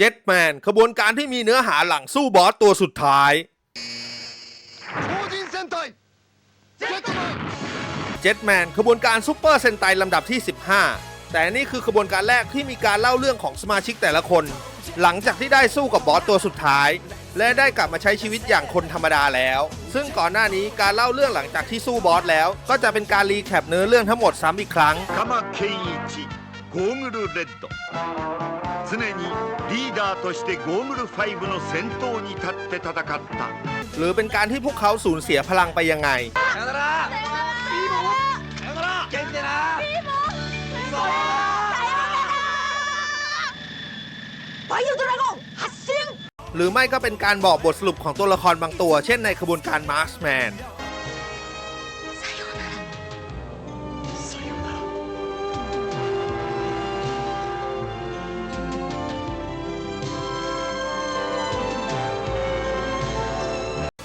จ็ตแมนขบวนการที่มีเนื้อหาหลังสู้บอสตัวสุดท้ายเจ็ตแมนขบวนการซูเปอร์เซนไตลำดับที่ 15 แต่นี่คือขบวนการแรกที่มีการเล่าเรื่องของสมาชิกแต่ละคน หลังจากที่ได้สู้กับบอสตัวสุดท้าย และได้กลับมาใช้ชีวิตอย่างคนธรรมดาแล้ว ซึ่งก่อนหน้านี้การเล่าเรื่องหลังจากที่สู้บอสแล้ว ก็จะเป็นการรีแคปเนื้อเรื่องทั้งหมดซ้ำอีกครั้ง 鎌健一ゴーグルレッド常にリーダーとしてゴーグル5の先頭に立って戦った หรือเป็นการที่พวกเขาสูญเสียพลังไปยังไง さよならビーボーさよなら元気でなビーボービーボーバイオドラゴン発進 หรือไม่ก็เป็นการบอกบทสรุปของตัวละครบางตัว เช่นในขบวนการมาร์สแมน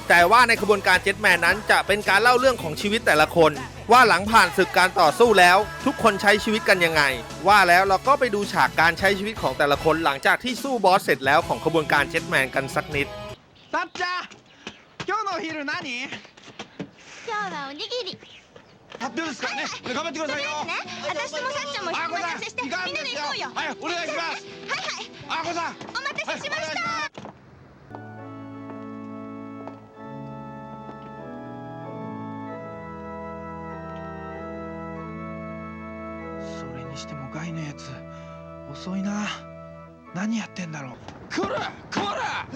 แต่ว่าในขบวนการเจ็ตแมนนั้นจะเป็นการเล่าเรื่องของชีวิตแต่ละคน ว่าหลังผ่านศึกการต่อสู้แล้ว ทุกคนใช้ชีวิตกันยังไง ว่าแล้วเราก็ไปดูฉากการใช้ชีวิตของแต่ละคนหลังจากที่สู้บอสเสร็จแล้วของขบวนการเจ็ตแมนกันสักนิด さっちゃん今日のお昼何今日はおにぎり発表ですからね頑張ってくださいよね私もさっちゃんも一緒にお待たせしてみんなで行こうよはいお願いしますはいはいあこさんお待たせしました それにしてもガイのやつ遅いな何やってんだろうこらこら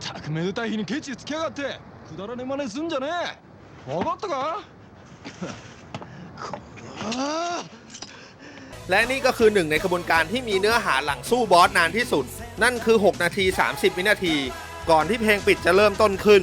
たくめでたい日にケチつきやがってくだらねえ真似すんじゃねえ分かったかこら และนี่ก็คือหนึ่งในขบวนการที่มีเนื้อหาหลังสู้บอสนานที่สุด นั่นคือ 6 นาที 30 วินาที ก่อนที่เพลงปิดจะเริ่มต้นขึ้น